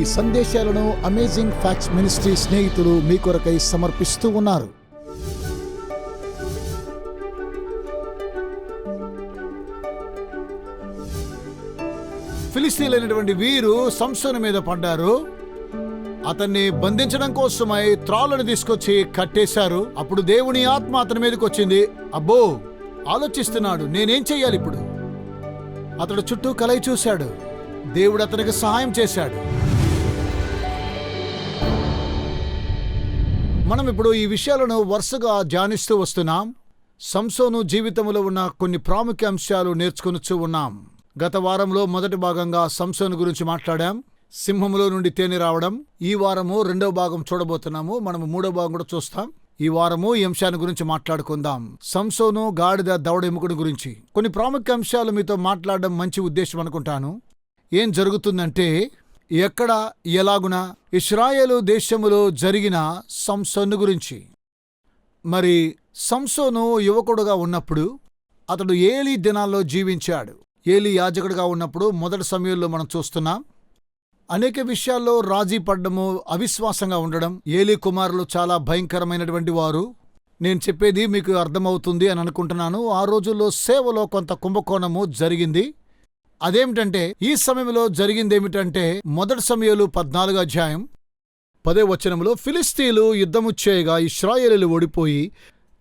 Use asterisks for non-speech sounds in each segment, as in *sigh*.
ఈ సందేశాలను amazing facts ministry స్నేహితులు మీ కొరకై సమర్పిస్తూ ఉన్నారు. ఫిలిస్తీన్లైనటువంటి వీరు సంసోను మీద పడ్డారు. అతన్ని బంధించడం కోసమై త్రాళ్ళను తీసుకొచ్చి కట్టేశారు. అప్పుడు దేవుని ఆత్మ అతని మీదకి వచ్చింది. అబ్బో ఆలోచిస్తున్నాడు నేనేం చెయ్యాలి ఇప్పుడు అతడు చుట్టూ కలయి చూశాడు. దేవుడు అతనికి సహాయం చేశాడు. మనం ఇప్పుడు ఈ విషయాలను వరుసగా ధ్యానిస్తూ వస్తున్నాం. సంసోను జీవితంలో ఉన్న కొన్ని ప్రాముఖ్య అంశాలు నేర్చుకునిచ్చు ఉన్నాం. గత వారంలో మొదటి భాగంగా సంసోను గురించి మాట్లాడాం. సింహంలో నుండి తేనె రావడం. ఈ వారము రెండవ భాగం చూడబోతున్నాము. మనము మూడో భాగం కూడా చూస్తాం. ఈ వారము ఈ అంశాన్ని గురించి మాట్లాడుకుందాం. సంసోను గాడిద దవడ ఎముకడు గురించి. కొన్ని ప్రాముఖ్య అంశాలు మీతో మాట్లాడడం మంచి ఉద్దేశం అనుకుంటాను. ఏం జరుగుతుందంటే ఎక్కడ ఎలాగున ఇస్రాయేలు దేశములో జరిగిన సంసోను గురించి. మరి సంసోను యువకుడుగా ఉన్నప్పుడు అతడు ఏలీ దినాల్లో జీవించాడు. ఏలీ యాజకుడిగా ఉన్నప్పుడు మొదటి సమయంలో మనం చూస్తున్నాం అనేక విషయాల్లో రాజీ పడ్డము అవిశ్వాసంగా ఉండడం ఏలీ కుమారులు చాలా భయంకరమైనటువంటి వారు. నేను చెప్పేది మీకు అర్థమవుతుంది అని అనుకుంటున్నాను. ఆ రోజుల్లో సేవలో కొంత కుంభకోణము జరిగింది. అదేమిటంటే ఈ సమయంలో జరిగిందేమిటంటే మొదటి సమయంలో పద్నాలుగు అధ్యాయం పదే వచనంలో ఫిలిస్తీన్లు యుద్ధము చేయగా ఇస్రాయేలీలు ఓడిపోయి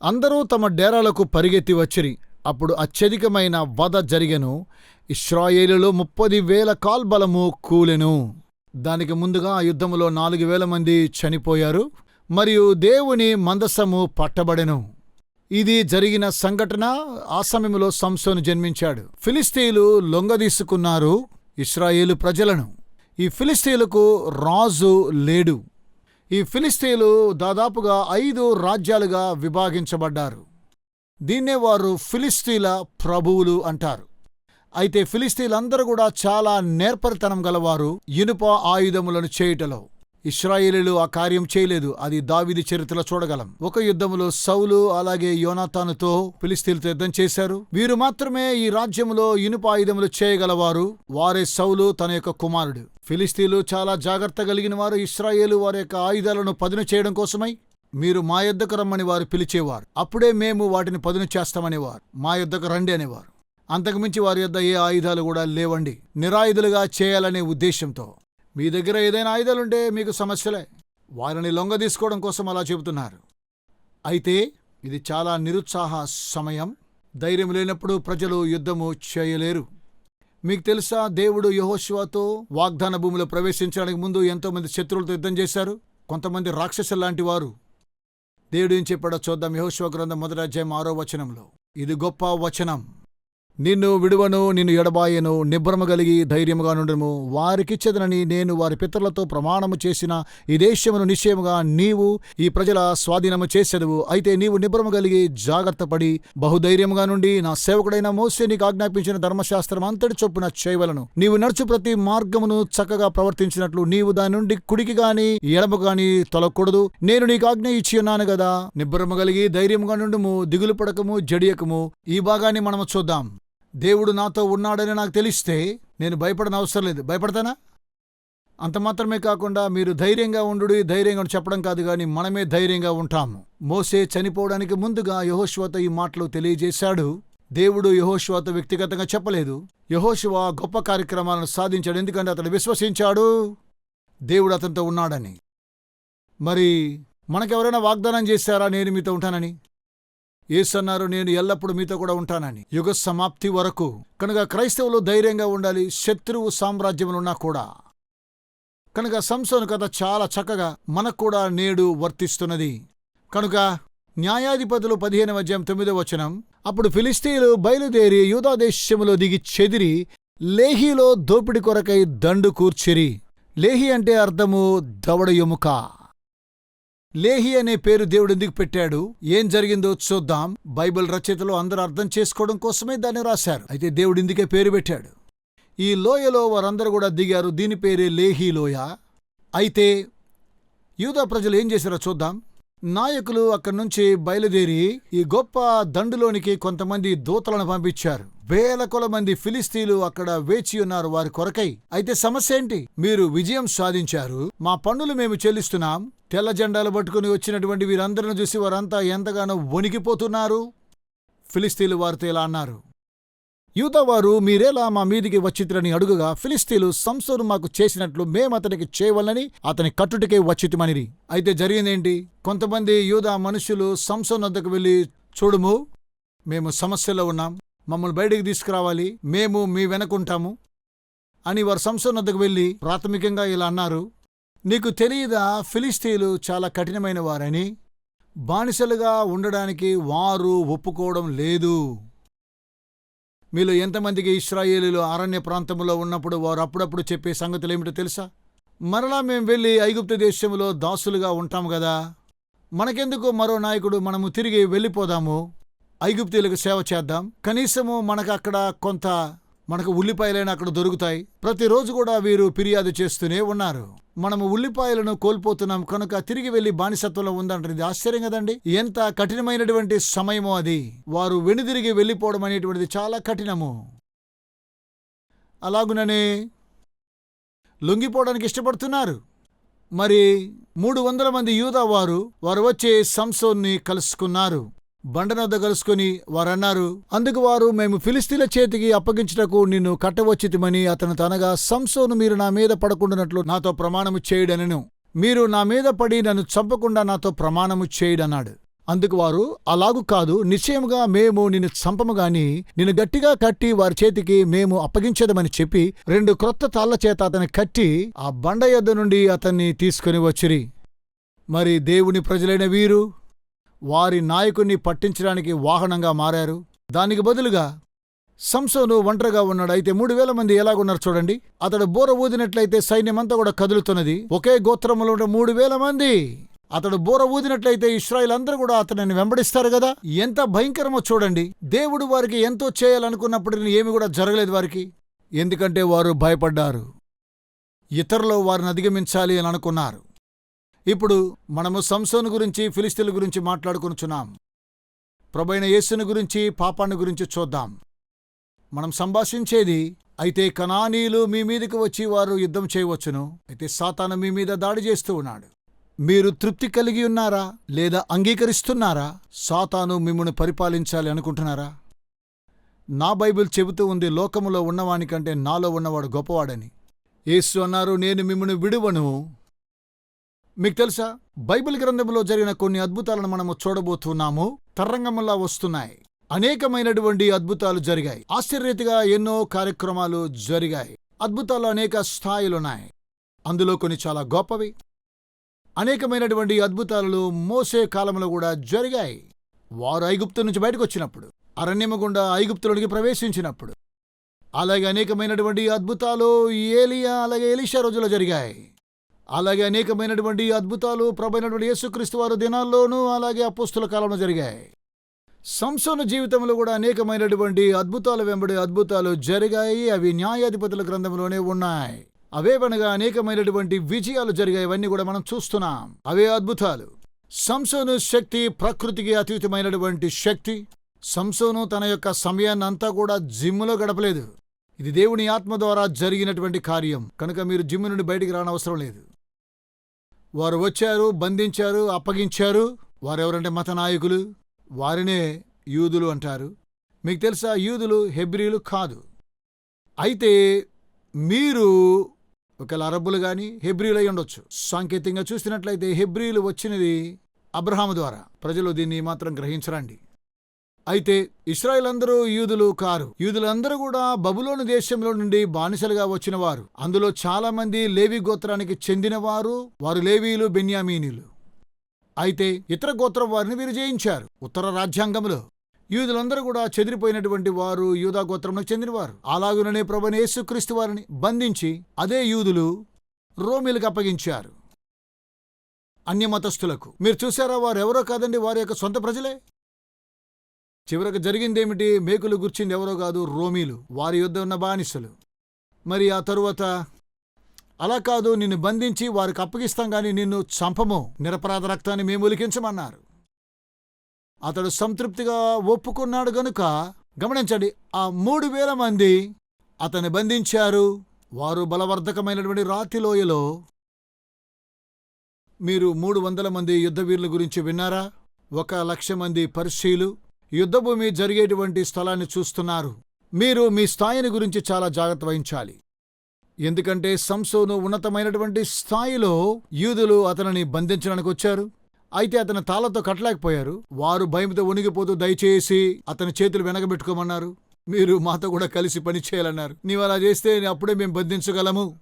అందరూ తమ డేరాలకు పరిగెత్తి వచ్చిరి. అప్పుడు అత్యధికమైన వధ జరిగెను. ఇస్రాయేలులో ముప్పది వేల కాల్బలము కూలెను. దానికి ముందుగా ఆ యుద్ధములో నాలుగు వేల మంది చనిపోయారు. మరియు దేవుని మందసము పట్టబడెను. ఇది జరిగిన సంఘటన ఆ సమయంలో సంసోను జన్మించాడు. ఫిలిస్తీన్లు లొంగదీసుకున్నారు ఇస్రాయేలు ప్రజలను. ఈ ఫిలిస్తీన్లకు రాజు లేడు. ఈ ఫిలిస్తీన్లు దాదాపుగా ఐదు రాజ్యాలుగా విభాగించబడ్డారు. దీన్నే వారు ఫిలిస్తీన్ల ప్రభువులు అంటారు. అయితే ఫిలిస్తీన్లందరూ కూడా చాలా నేర్పరితనం గలవారు ఇనుప ఆయుధములను చేయుటలో. ఇస్రాయేలీలు ఆ కార్యం చేయలేదు. అది దావిది చరిత్రలో చూడగలం. ఒక యుద్ధములో సౌలు అలాగే యోనాతానుతో పిలిస్తీలతో యుద్ధం చేశారు. వీరు మాత్రమే ఈ రాజ్యములో ఇనుప ఆయుధములు చేయగలవారు. వారే సౌలు తన యొక్క కుమారుడు. ఫిలిస్తీన్లు చాలా జాగ్రత్త కలిగిన వారు. ఇస్రాయేలు వారి యొక్క ఆయుధాలను పదును చేయడం కోసమై మీరు మా యొద్దకు రమ్మని వారు పిలిచేవారు. అప్పుడే మేము వాటిని పదును చేస్తామనేవారు. మా యొద్దకు రండి అనేవారు. అంతకుమించి వారి యొద్ద ఏ ఆయుధాలు కూడా లేవండి. నిరాయుధులుగా చేయాలనే ఉద్దేశంతో. మీ దగ్గర ఏదైనా ఆయుధాలుంటే మీకు సమస్యలే. వారిని లొంగ తీసుకోవడం కోసం అలా చెబుతున్నారు. అయితే ఇది చాలా నిరుత్సాహ సమయం. ధైర్యం లేనప్పుడు ప్రజలు యుద్ధము చేయలేరు. మీకు తెలుసా దేవుడు యహోశివాతో వాగ్దాన భూమిలో ప్రవేశించడానికి ముందు ఎంతోమంది శత్రువులతో యుద్ధం చేశారు? కొంతమంది రాక్షసులు లాంటి వారు. దేవుడు ఏం చెప్పాడో చూద్దాం. యహోశివ గ్రంథం మొదటి అధ్యాయం ఆరో వచనంలో. ఇది గొప్ప వచనం. నిన్ను విడువను నిన్ను ఎడబాయను నిబ్రమ కలిగి ధైర్యముగా నుండుము. వారికిచ్చదనని నేను వారి పితరులతో ప్రమాణము చేసిన ఈ దేశమును నిశ్చయముగా నీవు ఈ ప్రజల స్వాధీనము చేసేదువు. అయితే నీవు నిబ్రమ కలిగి జాగ్రత్తపడి బహుధైర్యముగా నుండి నా సేవకుడైన మోసే నీకు ఆజ్ఞాపించిన ధర్మశాస్త్రం అంతటి చొప్పున చేయవలను. నీవు నడుచు ప్రతి మార్గమును చక్కగా ప్రవర్తించినట్లు నీవు దాని నుండి కుడికి గాని ఎడమ గాని తొలకూడదు. నేను నీకు ఆజ్ఞ ఇచ్చి ఉన్నాను కదా నిబ్రమ కలిగి ధైర్యముగా నుండుము దిగులు పడకము జడియకము. ఈ భాగాన్ని మనము చూద్దాం. దేవుడు నాతో ఉన్నాడని నాకు తెలిస్తే నేను భయపడన అవసరం లేదు. భయపడతానా? అంత మాత్రమే కాకుండా మీరు ధైర్యంగా ఉండు ధైర్యంగా చెప్పడం కాదు కానీ మనమే ధైర్యంగా ఉంటాము. మోసే చనిపోవడానికి ముందుగా యహోశ్వత ఈ మాటలు తెలియజేశాడు. దేవుడు యహోశ్వత వ్యక్తిగతంగా చెప్పలేదు. యహోశివ గొప్ప కార్యక్రమాలను సాధించాడు. ఎందుకంటే అతడు విశ్వసించాడు. దేవుడు అతనితో ఉన్నాడని. మరి మనకెవరైనా వాగ్దానం చేశారా? నేను మీతో ఉంటానని? ఏసన్నారు నేను ఎల్లప్పుడూ మీతో కూడా ఉంటానని. యుగ సమాప్తి వరకు. కనుక క్రైస్తవులు ధైర్యంగా ఉండాలి శత్రువు సామ్రాజ్యములున్నా కూడా. కనుక సంసోను కథ చాలా చక్కగా మనకు కూడా నేడు వర్తిస్తున్నది. కనుక న్యాయాధిపతులు పదిహేను అధ్యాయం తొమ్మిదో వచనం. అప్పుడు ఫిలిస్తీన్లు బయలుదేరి యూదాదేశములో దిగి చెదిరి లేహీలో దోపిడి కొరకై దండు కూర్చిరి. లేహి అంటే అర్థము దవడ ఎముక. లేహి అనే పేరు దేవుడు ఎందుకు పెట్టాడు? ఏం జరిగిందో చూద్దాం. బైబిల్ రచయితలు అందరూ అర్థం చేసుకోవడం కోసమే దాన్ని రాశారు. అయితే దేవుడు ఇందుకే పేరు పెట్టాడు. ఈ లోయలో వారందరూ కూడా దిగారు. దీని పేరే లేహి లోయ. అయితే యూదా ప్రజలు ఏం చేశారో చూద్దాం. నాయకులు అక్కడి నుంచి బయలుదేరి ఈ గొప్ప దండులోనికి కొంతమంది దూతలను పంపించారు. వేల కొల మంది ఫిలిస్తీన్లు అక్కడ వేచి ఉన్నారు వారి కొరకై. అయితే సమస్య ఏంటి? మీరు విజయం సాధించారు. మా పన్నులు మేము చెల్లిస్తున్నాం. తెల్ల జెండాలు పట్టుకుని వచ్చినటువంటి వీరందరిని చూసి వారంతా ఎంతగానో వణికిపోతున్నారు. ఫిలిస్తీన్లు వారితో ఇలా అన్నారు. యూతవారు మీరేలా మా మీదికి వచ్చితురని అడుగుగా ఫిలిస్తీన్లు సంసోను మాకు చేసినట్లు మేమతనికి చేయవలని అతని కట్టుటికే వచ్చితిమనిరి. అయితే జరిగిందేంటి? కొంతమంది యూదా మనుషులు సంసోన్ వద్దకు వెళ్ళి చూడుము మేము సమస్యలో ఉన్నాం. మమ్మల్ని బయటికి తీసుకురావాలి మేము మీ వెనకుంటాము అని వారు సంసోన్ వద్దకు వెళ్ళి ప్రాథమికంగా ఇలా అన్నారు. నీకు తెలియదా ఫిలిస్తీన్లు చాలా కఠినమైన వారని? బానిసలుగా ఉండడానికి వారు ఒప్పుకోవడం లేదు. మీలో ఎంతమందికి ఇస్రాయేలీలు అరణ్య ప్రాంతంలో ఉన్నప్పుడు వారు అప్పుడప్పుడు చెప్పే సంగతులు ఏమిటో తెలుసా? మరలా మేము వెళ్ళి ఐగుప్తు దేశంలో దాసులుగా ఉంటాం కదా. మనకెందుకు మరో నాయకుడు మనము తిరిగి వెళ్ళిపోదాము? ఐగుప్తీలకు సేవ చేద్దాం. కనీసము మనకు అక్కడ కొంత మనకు ఉల్లిపాయలైనా అక్కడ దొరుకుతాయి. ప్రతిరోజు కూడా వీరు ఫిర్యాదు చేస్తూనే ఉన్నారు. మనము ఉల్లిపాయలను కోల్పోతున్నాం కనుక తిరిగి వెళ్ళి బానిసత్వంలో ఉందంటారు ఆశ్చర్యం కదండి. ఎంత కఠినమైనటువంటి సమయమో అది. వారు వెనుదిరిగి వెళ్ళిపోవడం అనేటువంటిది చాలా కఠినము. అలాగుననే లొంగిపోవడానికి ఇష్టపడుతున్నారు. మరి మూడు వందల మంది యూదా వారు వారు వచ్చే సంసోన్ని కలుసుకున్నారు. బండనొద్ద కలుసుకుని వారన్నారు. అందుకు వారు మేము ఫిలిస్తీన్ల చేతికి అప్పగించుటకు నిన్ను కట్టవచ్చితిమని అతను తనగా సంసోను మీరు నా మీద పడకుండానట్లు నాతో ప్రమాణము చేయడనను. మీరు నా మీద పడి నన్ను చంపకుండా నాతో ప్రమాణము చేయుడన్నాడు. అందుకు వారు అలాగు కాదు నిశ్చయముగా మేము నిన్ను చంపము గాని నిన్ను గట్టిగా కట్టి వారి చేతికి మేము అప్పగించదమని చెప్పి రెండు క్రొత్త తాళ్ళ చేత అతని కట్టి ఆ బండ యొద్ద నుండి అతన్ని తీసుకుని వచ్చిరి. మరి దేవుని ప్రజలైన వీరు వారి నాయకుణ్ణి పట్టించడానికి వాహనంగా మారారు. దానికి బదులుగా సంసోను ఒంటరిగా ఉన్నాడు. అయితే మూడు వేల మంది ఎలాగున్నారు చూడండి. అతడు బోర ఊదినట్లయితే సైన్యమంతా కూడా కదులుతున్నది. ఒకే గోత్రములో ఉన్న మూడు వేల మంది. అతడు బోర ఊదినట్లయితే ఇస్రాయిల్ అందరూ కూడా అతనిని వెంబడిస్తారు కదా. ఎంత భయంకరమో చూడండి. దేవుడు వారికి ఎంతో చేయాలనుకున్నప్పటికీ ఏమి కూడా జరగలేదు వారికి. ఎందుకంటే వారు భయపడ్డారు. ఇతరులు వారిని అధిగమించాలి అని అనుకున్నారు. ఇప్పుడు మనము సంసోను గురించి ఫిలిస్తీన్ల గురించి మాట్లాడుకొనుచున్నాం. ప్రభైన యేసుని గురించి పాపాన్ని గురించి చూద్దాం. మనం సంభాషించేది అయితే కనానీయులు మీ మీదకి వచ్చి వారు యుద్ధం చేయవచ్చును అయితే సాతాను మీ మీద దాడి చేస్తూ ఉన్నాడు. మీరు తృప్తి కలిగి ఉన్నారా లేదా అంగీకరిస్తున్నారా? సాతాను మిమ్మల్ని పరిపాలించాలి అనుకుంటున్నారా? నా బైబిల్ చెబుతూ ఉంది లోకములో ఉన్నవానికంటే నాలో ఉన్నవాడు గొప్పవాడని. యేసు అన్నారు నేను మిమ్మల్ని విడువను మీకు తెలుసా? బైబిల్ గ్రంథంలో జరిగిన కొన్ని అద్భుతాలను మనము చూడబోతున్నాము. తర్రంగంలా వస్తున్నాయి. అనేకమైనటువంటి అద్భుతాలు జరిగాయి. ఆశ్చర్యతగా ఎన్నో కార్యక్రమాలు జరిగాయి. అద్భుతాలు అనేక స్థాయిలున్నాయి. అందులో కొన్ని చాలా గొప్పవి. అనేకమైనటువంటి అద్భుతాలు మోసే కాలంలో కూడా జరిగాయి. వారు ఐగుప్తు నుంచి బయటకు వచ్చినప్పుడు అరణ్యము గుండా ఐగుప్తులోనికి ప్రవేశించినప్పుడు. అలాగే అనేకమైనటువంటి అద్భుతాలు ఏలియా అలాగే ఎలిషా రోజుల్లో జరిగాయి. అలాగే అనేకమైనటువంటి అద్భుతాలు ప్రభైనటువంటి యేసుక్రీస్తు వారి దినాల్లోనూ అలాగే అపుస్తుల కాలంలో జరిగాయి. సంసోన జీవితంలో కూడా అనేకమైనటువంటి అద్భుతాలు వెంబడి అద్భుతాలు జరిగాయి. అవి న్యాయాధిపతుల గ్రంథంలోనే ఉన్నాయి. అవేవనగా అనేకమైనటువంటి విజయాలు జరిగాయి. ఇవన్నీ కూడా మనం చూస్తున్నాం. అవే అద్భుతాలు. సంసోను శక్తి ప్రకృతికి అతీతమైనటువంటి శక్తి. సంసోను తన యొక్క సమయాన్ని అంతా కూడా జిమ్ములో గడపలేదు. ఇది దేవుని ఆత్మ ద్వారా జరిగినటువంటి కార్యం. కనుక మీరు జిమ్ నుండి బయటికి రానవసరం లేదు. వారు వచ్చారు బంధించారు అప్పగించారు. వారెవరంటే మత నాయకులు? వారినే యూదులు అంటారు. మీకు తెలుసా యూదులు హెబ్రీలు కాదు. అయితే మీరు ఒకవేళ అరబ్బులు కానీ హెబ్రీలు ఉండొచ్చు. సాంకేతికంగా చూసినట్లయితే హెబ్రీలు వచ్చినది అబ్రహాము ద్వారా. ప్రజలు దీన్ని మాత్రం గ్రహించరండి. అయితే ఇస్రాయల్ అందరూ యూదులు కారు. యూదులందరూ కూడా బబులోని దేశంలో నుండి బానిసలుగా వచ్చిన వారు అందులో చాలా మంది లేవి గోత్రానికి చెందినవారు. వారు లేవీలు బెన్యామీనీలు అయితే ఇతర గోత్రం వారిని వీరు జయించారు. ఉత్తర రాజ్యాంగంలో యూదులందరూ కూడా చెదిరిపోయినటువంటి వారు యూదా గోత్రంలో చెందినవారు. అలాగుననే ప్రభుని యేసుక్రీస్తు వారిని బంధించి అదే యూదులు రోమిలకు అప్పగించారు. అన్యమతస్థులకు. మీరు చూసారా వారు ఎవరో కాదండి వారి యొక్క సొంత ప్రజలే? చివరకు జరిగిందేమిటి? మేకులు గుర్చింది ఎవరో కాదు రోమీలు. వారి యుద్ధ ఉన్న బానిసలు. మరి ఆ తరువాత? అలా కాదు నిన్ను బంధించి వారికి అప్పగిస్తాం కానీ నిన్ను చంపము. నిరపరాధ రక్తాన్ని మేము ఉలికించమన్నారు అతడు సంతృప్తిగా ఒప్పుకున్నాడు గనుక గమనించండి ఆ మూడు వేల మంది అతన్ని బంధించారు. వారు బలవర్ధకమైనటువంటి రాతి లోయలో. మీరు మూడు వందల మంది యుద్ధవీరుల గురించి విన్నారా? ఒక లక్ష మంది పర్షీలు యుద్ధభూమి జరిగేటువంటి స్థలాన్ని చూస్తున్నారు. మీరు మీ స్థాయిని గురించి చాలా జాగ్రత్త వహించాలి. ఎందుకంటే సంసోను ఉన్నతమైనటువంటి స్థాయిలో యూదులు అతనిని బంధించడానికి వచ్చారు. అయితే అతని తాళతో కట్టలేకపోయారు. వారు భయంతో వణిగిపోతూ దయచేసి అతని చేతులు వెనకబెట్టుకోమన్నారు. మీరు మాతో కూడా కలిసి పని చేయాలన్నారు. నీవు అలా చేస్తే అప్పుడే మేము బంధించగలము.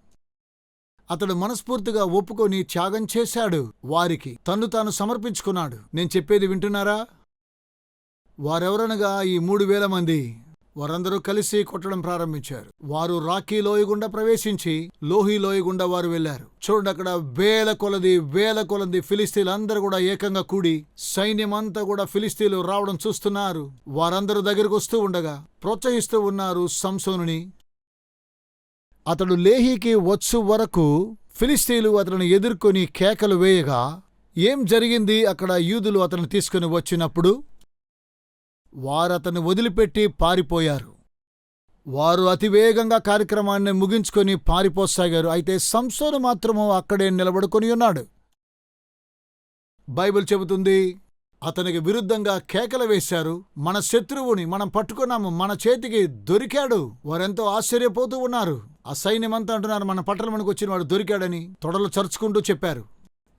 అతడు మనస్ఫూర్తిగా ఒప్పుకొని త్యాగం చేశాడు. వారికి తన్ను తాను సమర్పించుకున్నాడు. నేను చెప్పేది వింటున్నారా? వారెవరనగా ఈ మూడు వేల మంది? వారందరూ కలిసి కొట్టడం ప్రారంభించారు. వారు రాఖీ లోయ గుండా ప్రవేశించి లోహి లోయ గుండా వారు వెళ్ళారు చూడండి అక్కడ వేల కొలది వేల కొలది ఫిలిస్తీన్లు అందరూ కూడా ఏకంగా కూడి సైన్యం అంతా కూడా ఫిలిస్తీన్లు రావడం చూస్తున్నారు. వారందరూ దగ్గరకు వస్తూ ఉండగా ప్రోత్సహిస్తూ ఉన్నారు సంసోనుని. అతడు లేహీకి వచ్చు వరకు ఫిలిస్తీన్లు అతను ఎదుర్కొని కేకలు వేయగా ఏం జరిగింది? అక్కడ యూదులు అతను తీసుకుని వచ్చినప్పుడు వారతను వదిలిపెట్టి పారిపోయారు. వారు అతివేగంగా కార్యక్రమాన్ని ముగించుకొని పారిపోసాగారు అయితే సంసోను మాత్రము అక్కడే నిలబడుకొని ఉన్నాడు. బైబిల్ చెబుతుంది అతనికి విరుద్ధంగా కేకలు వేశారు. మన శత్రువుని మనం పట్టుకున్నాము మన చేతికి దొరికాడు. వారెంతో ఆశ్చర్యపోతూ ఉన్నారు. ఆ సైన్యమంతా అంటున్నారు మన పట్టణంలోకి వచ్చిన వాడు దొరికాడని తొడలు చరుచుకుంటూ చెప్పారు.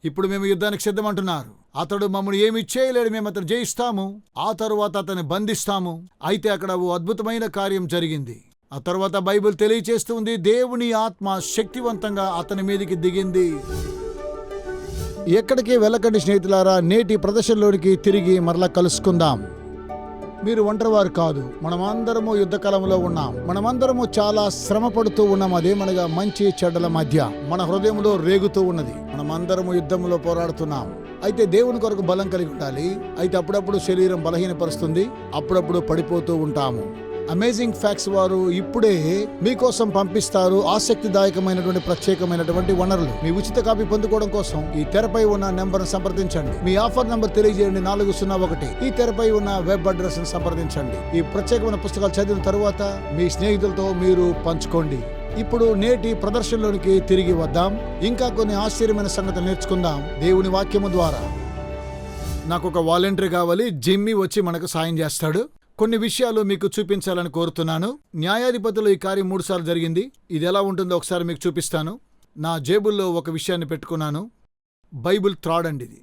ఇప్పుడు మేము యుద్ధానికి సిద్ధమంటున్నారు. అతడు మమ్మల్ని ఏమి చేయలేడు మేము అతను జయిస్తాము. ఆ తరువాత అతన్ని బంధిస్తాము. అయితే అక్కడ ఓ అద్భుతమైన కార్యం జరిగింది. ఆ తర్వాత బైబిల్ తెలియచేస్తుంది దేవుని ఆత్మ శక్తివంతంగా అతని మీదికి దిగింది. ఎక్కడికి వెళ్ళకండి స్నేహితులారా నేటి ప్రదర్శనలోనికి తిరిగి మరలా కలుసుకుందాం. మీరు ఒంటరివారు కాదు మనమందరము యుద్ధకాలంలో ఉన్నాం. మనమందరము చాలా శ్రమ పడుతూ ఉన్నాం అదేమనగా మంచి చెడ్డల మధ్య. మన హృదయంలో రేగుతూ ఉన్నది. మనమందరము యుద్ధంలో పోరాడుతున్నాం. అయితే దేవుని కొరకు బలం కలిగి ఉండాలి. అయితే అప్పుడప్పుడు శరీరం బలహీనపరుస్తుంది. అప్పుడప్పుడు పడిపోతూ ఉంటాము. అమేజింగ్ ఫ్యాక్ట్స్ వారు ఇప్పుడే మీకోసం పంపిస్తారు ఆసక్తిదాయకమైనటువంటి ప్రత్యేకమైనటువంటి వనరులు. మీ ఉచిత కాపీ పొందుకోవడం కోసం ఈ తెరపై ఉన్న నెంబర్ను సంప్రదించండి. మీ ఆఫర్ నెంబర్ తెలియజేయండి. నాలుగు సున్నా ఒకటి. ఈ తెరపై ఉన్న వెబ్ అడ్రస్ను సంప్రదించండి. ఈ ప్రత్యేకమైన పుస్తకాలు చదివిన తరువాత మీ స్నేహితులతో మీరు పంచుకోండి. ఇప్పుడు నేటి ప్రదర్శనలోనికి తిరిగి వద్దాం. ఇంకా కొన్ని ఆశ్చర్యమైన సంగతులు నేర్చుకుందాం. దేవుని వాక్యము ద్వారా. నాకు ఒక వాలంటీర్ కావాలి. జిమ్మి వచ్చి మనకు సాయం చేస్తాడు. కొన్ని విషయాలు మీకు చూపించాలని కోరుతున్నాను. న్యాయాధిపతిలో ఈ కార్యం మూడుసార్లు జరిగింది. ఇది ఎలా ఉంటుందో ఒకసారి మీకు చూపిస్తాను. నా జేబుల్లో ఒక విషయాన్ని పెట్టుకున్నాను. బైబిల్ త్రాడ్ అండి ఇది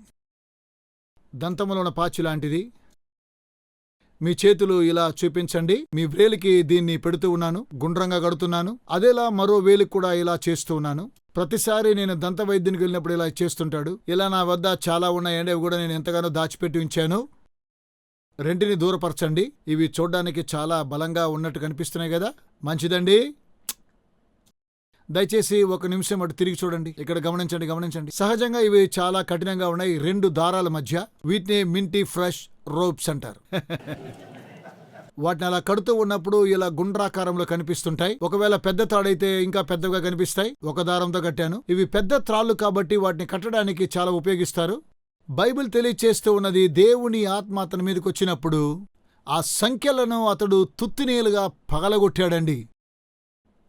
దంతములో ఉన్న పాచి లాంటిది. మీ చేతులు ఇలా చూపించండి. మీ వ్రేలికి దీన్ని పెడుతూ ఉన్నాను. గుండ్రంగా కడుతున్నాను. అదేలా మరో వేలికి కూడా ఇలా చేస్తూ ఉన్నాను. ప్రతిసారి నేను దంత వైద్యునికి వెళ్ళినప్పుడు ఇలా చేస్తుంటాడు. ఇలా నా వద్ద చాలా ఉన్నాయండి అవి కూడా నేను ఎంతగానో దాచిపెట్టి ఉంచాను. రెంటిని దూరపరచండి. ఇవి చూడ్డానికి చాలా బలంగా ఉన్నట్టు కనిపిస్తున్నాయి కదా. మంచిదండి. దయచేసి ఒక నిమిషం అటు తిరిగి చూడండి. ఇక్కడ గమనించండి గమనించండి. సహజంగా ఇవి చాలా కఠినంగా ఉన్నాయి. రెండు దారాల మధ్య. వీటిని మింటీ ఫ్రెష్ రోప్స్ అంటారు. వాటిని అలా కడుతూ ఉన్నప్పుడు ఇలా గుండ్రాకారంలో కనిపిస్తుంటాయి. ఒకవేళ పెద్ద తాడైతే ఇంకా పెద్దగా కనిపిస్తాయి. ఒక దారంతో కట్టాను. ఇవి పెద్ద త్రాళ్ళు కాబట్టి వాటిని కట్టడానికి చాలా ఉపయోగిస్తారు. బైబిల్ తెలియచేస్తూ ఉన్నది దేవుని ఆత్మ అతని మీదకి వచ్చినప్పుడు ఆ సంఖ్యలను అతడు తుత్తినీలుగా పగలగొట్టాడండి.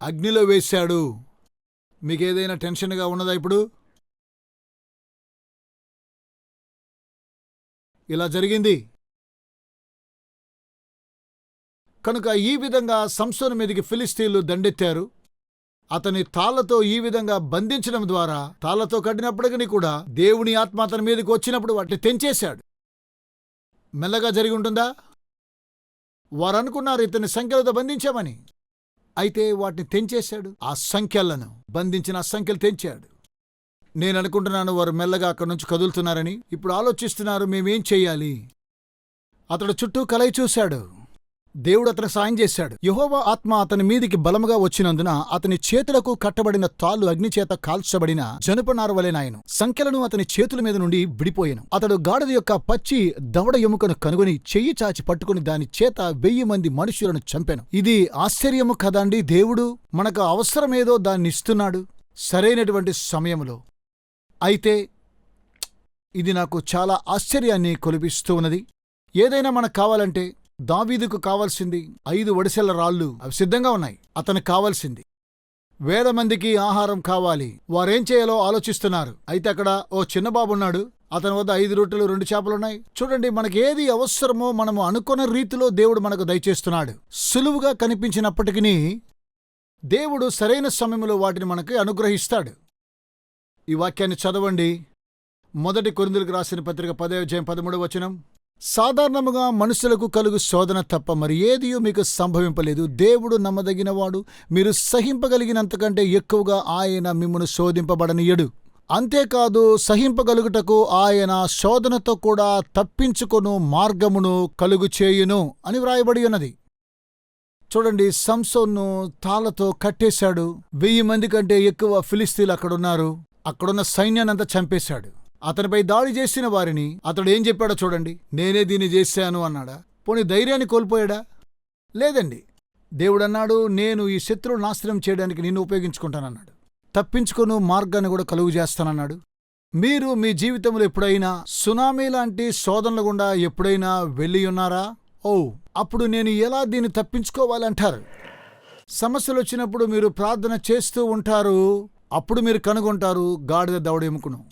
అగ్నిలో వేశాడు. మీకేదైనా టెన్షన్గా ఉన్నదా ఇప్పుడు? ఇలా జరిగింది. కనుక ఈ విధంగా సంసోను మీదకి ఫిలిస్తీన్లు దండెత్తారు. అతని తాళ్ళతో ఈ విధంగా బంధించడం ద్వారా తాళ్ళతో కట్టినప్పటికీ కూడా దేవుని ఆత్మ అతని మీదకి వచ్చినప్పుడు వాటిని తెంచేశాడు. మెల్లగా జరిగి ఉంటుందా? వారు అనుకున్నారు ఇతని సంఖ్యలతో బంధించామని. అయితే వాటిని తెంచేశాడు. ఆ సంఖ్యలను బంధించిన సంఖ్యలు తెంచాడు. నేను అనుకుంటున్నాను వారు మెల్లగా అక్కడి నుంచి కదులుతున్నారని. ఇప్పుడు ఆలోచిస్తున్నారు మేమేం చెయ్యాలి అతడు చుట్టూ కలయి చూశాడు. దేవుడు అతను సాయం చేశాడు. యహోవా ఆత్మ అతని మీదికి బలముగా వచ్చినందున అతని చేతులకు కట్టబడిన తాళ్ళు అగ్నిచేత కాల్చబడిన జనుపనార వలెనాయను సంఖ్యలను అతని చేతుల మీద నుండి విడిపోయాను. అతడు గాడిద యొక్క పచ్చి దవడ ఎముకను కనుగొని చెయ్యి చాచి పట్టుకుని దాని చేత వెయ్యి మంది మనుషులను చంపాను. ఇది ఆశ్చర్యము కదండి దేవుడు? మనకు అవసరమేదో దాన్ని ఇస్తున్నాడు. సరైనటువంటి సమయంలో అయితే ఇది నాకు చాలా ఆశ్చర్యాన్ని కొలిపిస్తూ ఉన్నది. ఏదైనా మనకు కావాలంటే దావీదుకు కావాల్సింది ఐదు వడిసెల రాళ్ళు. అవి సిద్ధంగా ఉన్నాయి. అతను కావాల్సింది. వేల మందికి ఆహారం కావాలి. వారేం చేయాలో ఆలోచిస్తున్నారు. అయితే అక్కడ ఓ చిన్నబాబున్నాడు అతని వద్ద ఐదు రొట్టెలు రెండు చేపలున్నాయి. చూడండి మనకి ఏది అవసరమో మనము అనుకున్న రీతిలో దేవుడు మనకు దయచేస్తున్నాడు. సులువుగా కనిపించినప్పటికీ దేవుడు సరైన సమయంలో వాటిని మనకి అనుగ్రహిస్తాడు. ఈ వాక్యాన్ని చదవండి. మొదటి కొరిందులకు రాసిన పత్రిక పదే అధ్యాయం పదమూడవ వచనం. సాధారణముగా మనుషులకు కలుగు శోధన తప్ప మరి ఏదియో మీకు సంభవింపలేదు. దేవుడు నమ్మదగినవాడు. మీరు సహింపగలిగినంతకంటే ఎక్కువగా ఆయన మిమ్మను శోధింపబడనీయడు. అంతేకాదు సహింపగలుగుటకు ఆయన శోధనతో కూడా తప్పించుకొను మార్గమును కలుగు చేయును అని వ్రాయబడి ఉన్నది. చూడండి సంసోన్ను తాళతో కట్టేశాడు. వెయ్యి మంది కంటే ఎక్కువ ఫిలిస్తీన్లు అక్కడున్నారు. అక్కడున్న సైన్యానంతా చంపేశాడు. అతనిపై దాడి చేసిన వారిని అతడు ఏం చెప్పాడో చూడండి. నేనే దీన్ని చేశాను అన్నాడా? పోనీ ధైర్యాన్ని కోల్పోయాడా? లేదండి. దేవుడన్నాడు నేను ఈ శత్రువు నాశనం చేయడానికి నిన్ను ఉపయోగించుకుంటానన్నాడు. తప్పించుకొను మార్గాన్ని కూడా కలుగు చేస్తానన్నాడు. మీరు మీ జీవితంలో ఎప్పుడైనా సునామీ లాంటి శోధనల గుండా ఎప్పుడైనా వెళ్ళి ఉన్నారా? ఓ అప్పుడు నేను ఎలా దీన్ని తప్పించుకోవాలంటారు? సమస్యలు వచ్చినప్పుడు మీరు ప్రార్థన చేస్తూ ఉంటారు. అప్పుడు మీరు కనుగొంటారు గాడిద దవడెముకును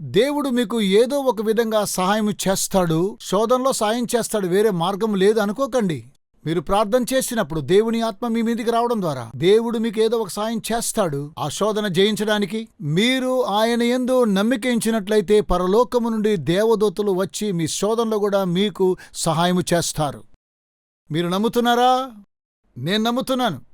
దేవుడు మీకు ఏదో ఒక విధంగా సహాయం చేస్తాడు శోధనలో సాయం చేస్తాడు వేరే మార్గం లేదు అనుకోకండి. మీరు ప్రార్థన చేసినప్పుడు దేవుని ఆత్మ మీ మీదికి రావడం ద్వారా దేవుడు మీకు ఏదో ఒక సాయం చేస్తాడు. ఆ శోధన జయించడానికి మీరు ఆయన ఎందు నమ్మిక ఇచ్చినట్లయితే పరలోకము నుండి దేవదూతలు వచ్చి మీ శోధనలో కూడా మీకు సహాయము చేస్తారు. మీరు నమ్ముతున్నారా? నేను నమ్ముతున్నాను.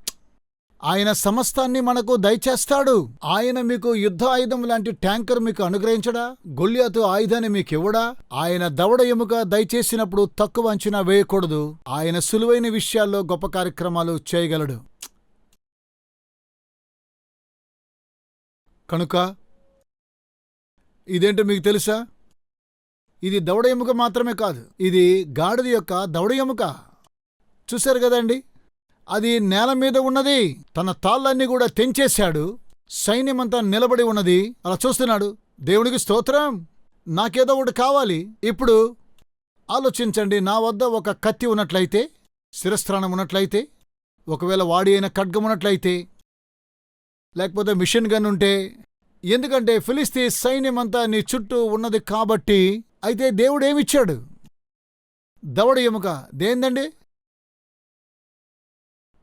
ఆయన సమస్తాన్ని మనకు దయచేస్తాడు. ఆయన మీకు యుద్ధ ఆయుధం లాంటి ట్యాంకర్ మీకు అనుగ్రహించడా? గొల్లియాతు ఆయుధాన్ని మీకు ఇవ్వడా? ఆయన దవడ ఎముక దయచేసినప్పుడు తక్కువ అంచనా వేయకూడదు. ఆయన సులువైన విషయాల్లో గొప్ప కార్యక్రమాలు చేయగలడు. కనుక ఇదేంటో మీకు తెలుసా? ఇది దవడ ఎముక మాత్రమే కాదు. ఇది గాడిద యొక్క దవడ ఎముక. చూశారు కదండి? అది నేల మీద ఉన్నది. తన తాళ్ళన్నీ కూడా తెంచేశాడు. సైన్యమంతా నిలబడి ఉన్నది. అలా చూస్తున్నాడు. దేవుడికి స్తోత్రం. నాకేదో ఒకటి కావాలి. ఇప్పుడు ఆలోచించండి. నా వద్ద ఒక కత్తి ఉన్నట్లయితే శిరస్త్రాణం ఉన్నట్లయితే ఒకవేళ వాడి అయిన ఖడ్గం ఉన్నట్లయితే లేకపోతే మిషన్ గన్ ఉంటే ఎందుకంటే ఫిలిస్తీ సైన్యమంతా నీ చుట్టూ ఉన్నది కాబట్టి అయితే దేవుడేమిచ్చాడు దవడ ఎముక. దేందండి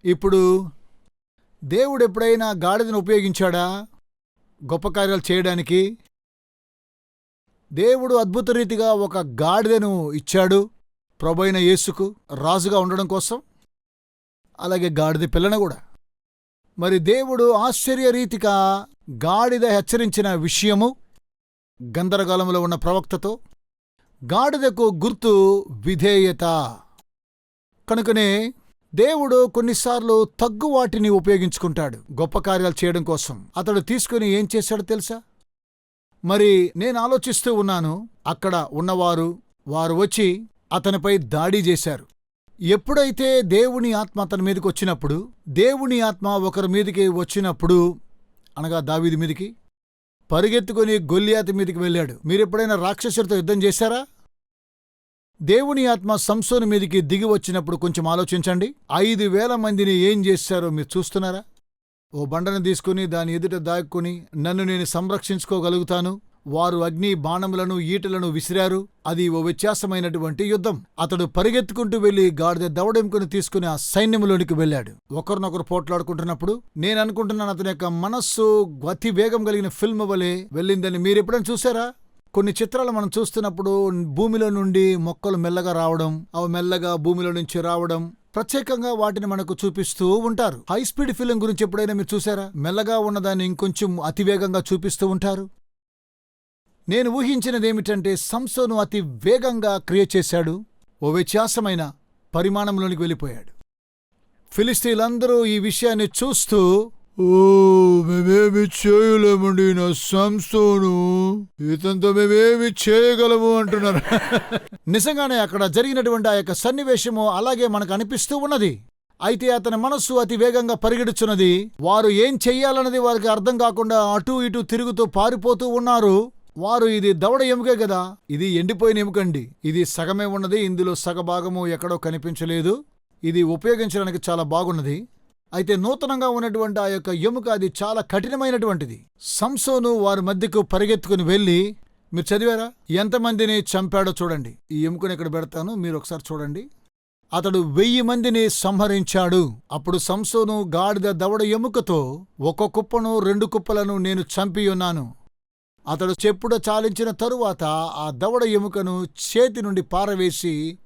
ఇప్పుడు దేవుడు ఎప్పుడైనా గాడిదను ఉపయోగించాడా? గొప్ప కార్యాలు చేయడానికి? దేవుడు అద్భుత రీతిగా ఒక గాడిదను ఇచ్చాడు ప్రభైన యేసుకు రాజుగా ఉండడం కోసం. అలాగే గాడిద పిల్లను కూడా. మరి దేవుడు ఆశ్చర్య రీతిగా గాడిద హెచ్చరించిన విషయము గందరగోళంలో ఉన్న ప్రవక్తతో గాడిదకు గుర్తు విధేయత. కనుకనే దేవుడు కొన్నిసార్లు తగ్గు వాటిని ఉపయోగించుకుంటాడు గొప్ప కార్యాలు చేయడం కోసం. అతడు తీసుకుని ఏం చేశాడో తెలుసా? మరి నేను ఆలోచిస్తూ ఉన్నాను అక్కడ ఉన్నవారు వారు వచ్చి అతనిపై దాడి చేశారు. ఎప్పుడైతే దేవుని ఆత్మ అతని మీదకి వచ్చినప్పుడు దేవుని ఆత్మ ఒకరి మీదకి వచ్చినప్పుడు అనగా దావీది మీదికి పరిగెత్తుకుని గొల్లియాతి మీదకి వెళ్ళాడు. మీరెప్పుడైనా రాక్షసుడితో యుద్ధం చేశారా? దేవుని ఆత్మ సంసోను మీదికి దిగి వచ్చినప్పుడు కొంచెం ఆలోచించండి. ఐదు వేల మందిని ఏం చేశారో మీరు చూస్తున్నారా? ఓ బండను తీసుకుని దాని ఎదుట దాక్కుని నన్ను నేను సంరక్షించుకోగలుగుతాను. వారు అగ్ని బాణములను ఈటలను విసిరారు. అది ఓ వ్యత్యాసమైనటువంటి యుద్ధం. అతడు పరిగెత్తుకుంటూ వెళ్ళి గాడిద దవడెంకుని తీసుకుని ఆ సైన్యంలోనికి వెళ్ళాడు. ఒకరినొకరు పోట్లాడుకుంటున్నప్పుడు నేను అనుకుంటున్నాను అతని యొక్క మనస్సు అతి వేగం కలిగిన ఫిల్మ్ వలె వెళ్ళిందని మీరెప్పుడైనా చూసారా కొన్ని చిత్రాలు మనం చూస్తున్నప్పుడు భూమిలో నుండి మొక్కలు మెల్లగా రావడం అవి మెల్లగా భూమిలో నుంచి రావడం ప్రత్యేకంగా వాటిని మనకు చూపిస్తూ ఉంటారు. హై స్పీడ్ ఫిలిం గురించి ఎప్పుడైనా మీరు చూసారా? మెల్లగా ఉన్నదాన్ని ఇంకొంచెం అతివేగంగా చూపిస్తూ ఉంటారు. నేను ఊహించినది ఏమిటంటే సంసోను అతి వేగంగా క్రియ చేశాడు. ఓ వ్యత్యాసమైన పరిమాణంలోనికి వెళ్ళిపోయాడు. ఫిలిస్తీన్లందరూ ఈ విషయాన్ని చూస్తూ మేమేమి చేయలేమండి నా సంసోను ఇతంతో మేమేమి చేయగలము అంటున్నారు. నిజంగానే అక్కడ జరిగినటువంటి ఆ యొక్క సన్నివేశము అలాగే మనకు అనిపిస్తూ ఉన్నది. అయితే అతని మనస్సు అతి వేగంగా పరిగెడుచున్నది. వారు ఏం చెయ్యాలన్నది వారికి అర్థం కాకుండా అటూ ఇటూ తిరుగుతూ పారిపోతూ ఉన్నారు. వారు ఇది దవడ ఎముకే కదా ఇది ఎండిపోయిన ఎముకండి. ఇది సగమే ఉన్నది. ఇందులో సగభాగము ఎక్కడో కనిపించలేదు. ఇది ఉపయోగించడానికి చాలా బాగున్నది. అయితే నూతనంగా ఉన్నటువంటి ఆ యొక్క ఎముక అది చాలా కఠినమైనటువంటిది. సంసోను వారి మధ్యకు పరిగెత్తుకుని వెళ్ళి మీరు చదివారా? ఎంతమందిని చంపాడో చూడండి. ఈ ఎముకను ఇక్కడ పెడతాను మీరు ఒకసారి చూడండి. అతడు వెయ్యి మందిని సంహరించాడు. అప్పుడు సంసోను గాడిద దవడ ఎముకతో ఒక కుప్పను రెండు కుప్పలను నేను చంపియున్నాను అతడు చెప్పుడ చాలించిన తరువాత ఆ దవడ ఎముకను చేతి నుండి పారవేసి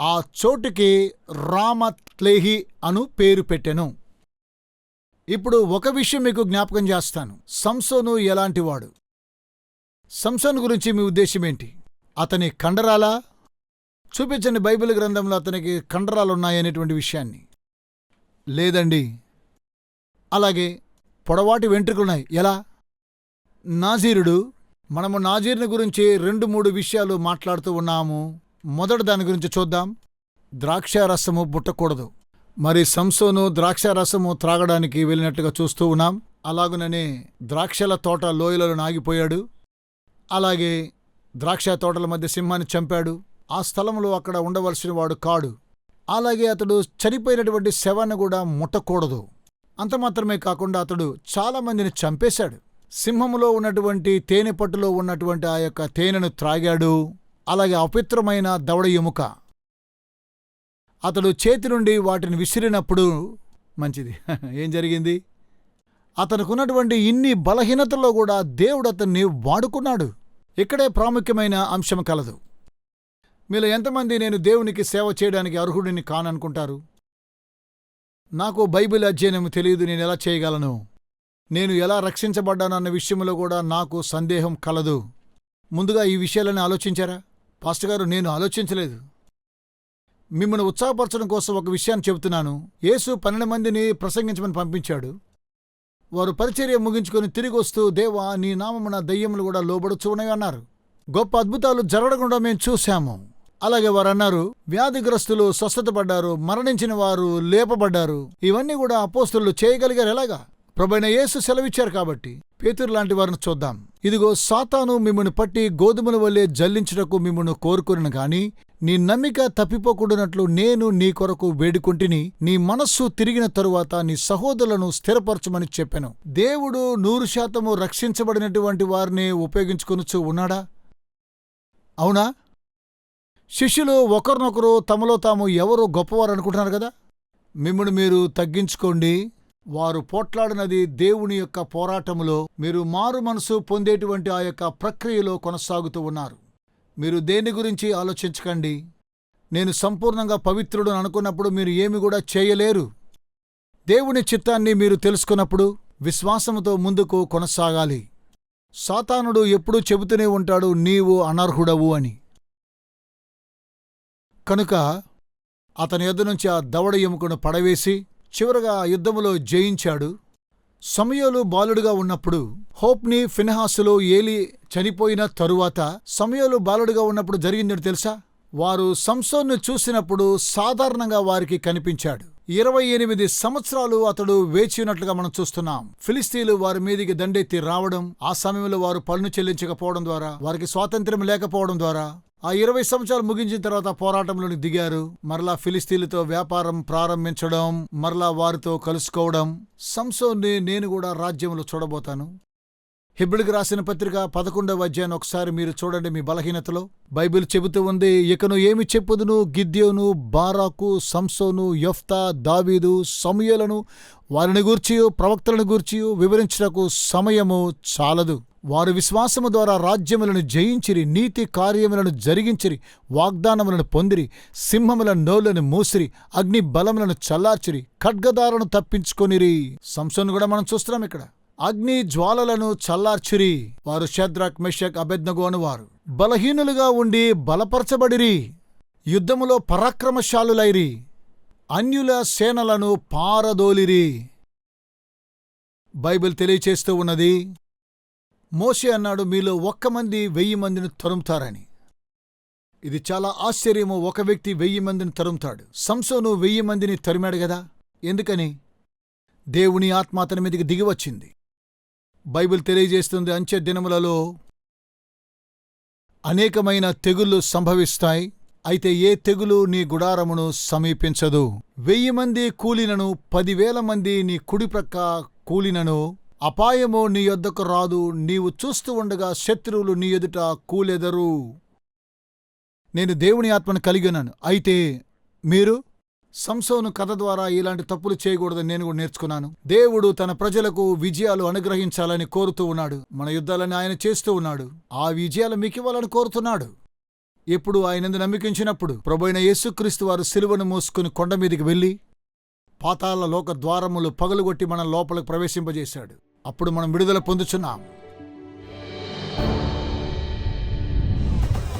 ఆ చోటుకి రామత్లేహి అను పేరు పెట్టెను. ఇప్పుడు ఒక విషయం మీకు జ్ఞాపకం చేస్తాను. సంసోను ఎలాంటివాడు? సంసోన్ గురించి మీ ఉద్దేశం ఏంటి? అతని కండరాలా? చూపించండి బైబిల్ గ్రంథంలో అతనికి కండరాలున్నాయనేటువంటి విషయాన్ని. లేదండి. అలాగే పొడవాటి వెంట్రుకలున్నాయి. ఎలా? నాజీరుడు మనము నాజీర్ని గురించి రెండు మూడు విషయాలు మాట్లాడుతూ ఉన్నాము. మొదట దాని గురించి చూద్దాం. ద్రాక్షారసము బుట్టకూడదు మరి సంసోను ద్రాక్షారసము త్రాగడానికి వెళ్ళినట్టుగా చూస్తూ ఉన్నాం. అలాగుననే ద్రాక్షల తోట లోయలలో నాగిపోయాడు. అలాగే ద్రాక్ష తోటల మధ్య సింహాన్ని చంపాడు. ఆ స్థలంలో అక్కడ ఉండవలసిన వాడు కాడు. అలాగే అతడు చనిపోయినటువంటి శవాన్ని కూడా ముట్టకూడదు. అంత మాత్రమే కాకుండా అతడు చాలా మందిని చంపేశాడు. సింహములో ఉన్నటువంటి తేనె పట్టులో ఉన్నటువంటి ఆ యొక్క తేనెను త్రాగాడు. అలాగే అపవిత్రమైన దవడ ఎముక. అతడు చేతి నుండి వాటిని విసిరినప్పుడు మంచిది. *laughs* ఏం జరిగింది? అతనుకున్నటువంటి ఇన్ని బలహీనతల్లో కూడా దేవుడు అతన్ని వాడుకున్నాడు. ఇక్కడే ప్రాముఖ్యమైన అంశం కలదు. మీలో ఎంతమంది నేను దేవునికి సేవ చేయడానికి అర్హుడిని కాననుకుంటారు? నాకు బైబిల్ అధ్యయనం తెలియదు నేను ఎలా చేయగలను? నేను ఎలా రక్షించబడ్డానన్న విషయంలో కూడా నాకు సందేహం కలదు. ముందుగా ఈ విషయాలని ఆలోచించారా? పాస్టర్ గారు నేను ఆలోచించలేదు. మిమ్మల్ని ఉత్సాహపరచడం కోసం ఒక విషయాన్ని చెబుతున్నాను. యేసు పన్నెండు మందిని ప్రసంగించమని పంపించాడు. వారు పరిచర్య ముగించుకొని తిరిగి వస్తూ దేవా నీ నామమున దయ్యములు కూడా లోబడుచు ఉన్నాయి అన్నారు. గొప్ప అద్భుతాలు జరగకుండా మేము చూశాము. అలాగే వారు అన్నారు వ్యాధిగ్రస్తులు స్వస్థత పడ్డారు మరణించిన వారు లేపబడ్డారు. ఇవన్నీ కూడా అపోస్తులు చేయగలిగారు ఎలాగా? ప్రభైన యేసు సెలవిచ్చారు కాబట్టి. పేతురు లాంటి వారిని చూద్దాం. ఇదిగో సాతాను మిమ్మల్ని పట్టి గోధుమల వల్లే జల్లించుటకు మిమ్మల్ని కోరుకుని గాని నీ నమ్మిక తప్పిపోకూడనట్లు నేను నీ కొరకు వేడుకుంటిని నీ మనస్సు తిరిగిన తరువాత నీ సహోదరులను స్థిరపరచమని చెప్పాను. దేవుడు నూరు శాతము రక్షించబడినటువంటి వారిని ఉపయోగించుకొనుచు ఉన్నాడా? అవునా? శిష్యులు ఒకరినొకరు తమలో తాము ఎవరు గొప్పవారు అనుకుంటున్నారు కదా? మిమ్మల్ని మీరు తగ్గించుకోండి. వారు పోట్లాడినది దేవుని యొక్క పోరాటములో మీరు మారు మనసు పొందేటువంటి ఆ యొక్క ప్రక్రియలో కొనసాగుతూ ఉన్నారు. మీరు దేని గురించి ఆలోచించకండి. నేను సంపూర్ణంగా పవిత్రుడు అనుకున్నప్పుడు మీరు ఏమి కూడా చేయలేరు. దేవుని చిత్తాన్ని మీరు తెలుసుకున్నప్పుడు విశ్వాసముతో ముందుకు కొనసాగాలి. సాతానుడు ఎప్పుడూ చెబుతూనే ఉంటాడు నీవు అనర్హుడవు అని. కనుక అతని యొద్ద నుంచి ఆ దవడ ఎముకను పడవేసి చివరగా ఆ యుద్ధములో జయించాడు. సమయోలు బాలుడుగా ఉన్నప్పుడు హోప్ని ఫిన్హాసులో ఏలి చనిపోయిన తరువాత సమయోలు బాలుడుగా ఉన్నప్పుడు జరిగిందని తెలుసా? వారు సంసోన్ను చూసినప్పుడు సాధారణంగా వారికి కనిపించాడు. ఇరవై ఎనిమిది సంవత్సరాలు అతడు వేచినట్లుగా మనం చూస్తున్నాం. ఫిలిస్తీన్లు వారి మీదికి దండెత్తి రావడం ఆ సమయంలో వారు పన్ను చెల్లించకపోవడం ద్వారా వారికి స్వాతంత్ర్యం లేకపోవడం ద్వారా ఆ ఇరవై సంవత్సరాలు ముగించిన తర్వాత పోరాటంలోకి దిగారు. మరలా ఫిలిస్తీన్లతో వ్యాపారం ప్రారంభించడం మరలా వారితో కలుసుకోవడం సంసోన్ని నేను కూడా రాజ్యంలో చూడబోతాను. హిబ్రిల్కి రాసిన పత్రిక పదకొండవ అధ్యాయం ఒకసారి మీరు చూడండి మీ బలహీనతలో. బైబిల్ చెబుతూ ఉంది ఇకను ఏమి చెప్పుదును? గిద్యోను బారాకు సంసోను యొఫ్తా దావీదు సమయలను వారిని గూర్చియు ప్రవక్తలను గూర్చియు వివరించుటకు సమయము చాలదు. వారు విశ్వాసము ద్వారా రాజ్యములను జయించిరి నీతి కార్యములను జరిగించిరి వాగ్దానములను పొందిరి సింహముల నోళ్ళను మూసిరి అగ్ని బలములను చల్లార్చిరి ఖడ్గదారను తప్పించుకొనిరి. సంసోను కూడా మనం చూస్తున్నాం ఇక్కడ. అగ్ని జ్వాలలను చల్లార్చిరి. వారు షద్రక్ మెషక్ అబెద్నగో వారు బలహీనులుగా ఉండి బలపరచబడిరి. యుద్ధములో పరాక్రమశాలులైరి. అన్యుల సేనలను పారదోలిరి. బైబిల్ తెలియచేస్తూ ఉన్నది మోషే అన్నాడు మీలో ఒక్క మంది వెయ్యి మందిని తరుముతారని. ఇది చాలా ఆశ్చర్యము ఒక వ్యక్తి వెయ్యి మందిని తరుముతాడు. సంసోను వెయ్యి మందిని తరిమాడు కదా? ఎందుకని? దేవుని ఆత్మ అతని మీదకి దిగివచ్చింది బైబిల్ తెలియజేస్తుంది అంచె దినములలో అనేకమైన తెగుళ్ళు సంభవిస్తాయి. అయితే ఏ తెగులు నీ గుడారమును సమీపించదు? వెయ్యి మంది కూలినను పదివేల మంది నీ కుడిప్రక్క కూలినను అపాయము నీ యొద్దకు రాదు. నీవు చూస్తూ ఉండగా శత్రువులు నీ ఎదుట కూలెదరు. నేను దేవుని ఆత్మను కలిగి ఉన్నాను. అయితే మీరు సంసోను కథ ద్వారా ఇలాంటి తప్పులు చేయకూడదని నేను కూడా నేర్చుకున్నాను. దేవుడు తన ప్రజలకు విజయాలు అనుగ్రహించాలని కోరుతూ ఉన్నాడు. మన యుద్ధాలని ఆయన చేస్తూ ఉన్నాడు. ఆ విజయాలు మీకు ఇవ్వాలని కోరుతున్నాడు. ఎప్పుడు ఆయనందు నమ్మికించినప్పుడు ప్రభైన యేసుక్రీస్తు వారు సిలువను మోసుకుని కొండ మీదకి వెళ్ళి పాతాల లోక ద్వారములు పగలుగొట్టి మన లోపలకు ప్రవేశింపజేశాడు. అప్పుడు మనం విడుదల పొందుచున్నాం.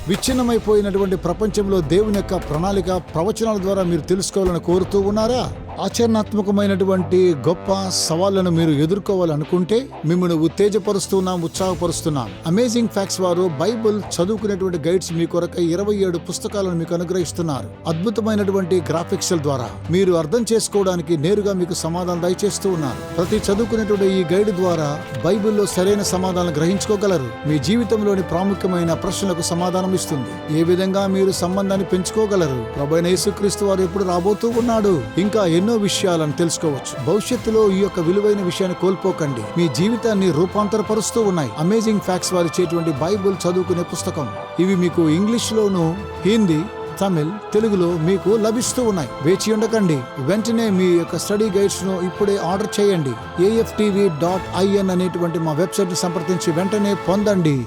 విచ్ఛిన్నమైపోయినటువంటి ప్రపంచంలో దేవుని యొక్క ప్రణాళిక ప్రవచనాల ద్వారా మీరు తెలుసుకోవాలని కోరుతూ ఉన్నారా? ఆచరణాత్మకమైనటువంటి గొప్ప సవాళ్ళను మీరు ఎదుర్కోవాలనుకుంటే మిమ్మల్ని ఉత్తేజపరుస్తున్నాం ఉత్సాహపరుస్తున్నాం. అమేజింగ్ ఫ్యాక్ట్స్ వారు బైబిల్ చదువుకునేటువంటి గైడ్స్ మీ కొరకు ఇరవై ఏడు పుస్తకాలను మీకు అనుగ్రహిస్తున్నారు. అద్భుతమైనటువంటి గ్రాఫిక్స్ ద్వారా మీరు అర్థం చేసుకోవడానికి నేరుగా మీకు సమాధానం దయచేస్తూ ఉన్నారు. ప్రతి చదువుకునేటువంటి ఈ గైడ్ ద్వారా బైబిల్లో సరైన సమాధానం గ్రహించుకోగలరు. మీ జీవితంలోని ప్రాముఖ్యమైన ప్రశ్నలకు సమాధానం ఇస్తుంది. ఏ విధంగా మీరు సంబంధాన్ని పెంచుకోగలరు? ప్రభైన యేసుక్రీస్తు వారు ఎప్పుడు రాబోతూ ఉన్నాడు? ఇంకా ఎన్నో విషయాలను తెలుసుకోవచ్చు. భవిష్యత్తులో ఈ యొక్క విలువైన విషయాన్ని కోల్పోకండి. మీ జీవితాన్ని రూపాంతరపరుస్తూ ఉన్నాయి. అమేజింగ్ ఫ్యాక్ట్స్ వారు ఇచ్చేటువంటి బైబిల్ చదువుకునే పుస్తకం. ఇవి మీకు ఇంగ్లీష్ లోను హిందీ తమిళ్ తెలుగులో మీకు లభిస్తూ ఉన్నాయి. వేచి ఉండకండి. వెంటనే మీ యొక్క స్టడీ గైడ్స్ను ఇప్పుడే ఆర్డర్ చేయండి. ఏఎఫ్టీవీ డాట్ ఐఎన్ అనేటువంటి మా వెబ్సైట్ని సంప్రదించి వెంటనే పొందండి.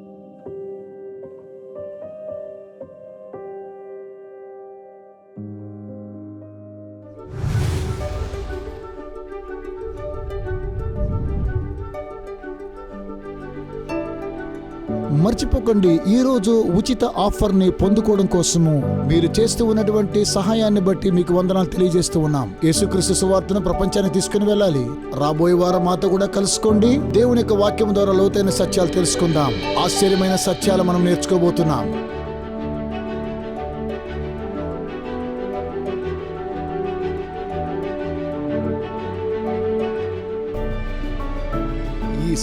మర్చిపోకండి ఈ రోజు ఉచిత ఆఫర్ని పొందుకోవడం కోసము మీరు చేస్తూ ఉన్నటువంటి సహాయాన్ని బట్టి మీకు వందనాలు తెలియజేస్తూ ఉన్నాం. యేసుక్రీస్తు సువార్తను ప్రపంచానికి తీసుకుని వెళ్ళాలి. రాబోయే వారం మాతో కూడా కలుసుకోండి. దేవుని యొక్క వాక్యం ద్వారా లోతైన సత్యాలు తెలుసుకుందాం. ఆశ్చర్యమైన సత్యాలు మనం నేర్చుకోబోతున్నాం.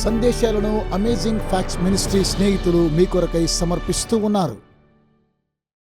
సందేశాలను అమేజింగ్ ఫ్యాక్ట్స్ మినిస్ట్రీ స్నేహితులు మీ కొరకై సమర్పిస్తూ ఉన్నారు.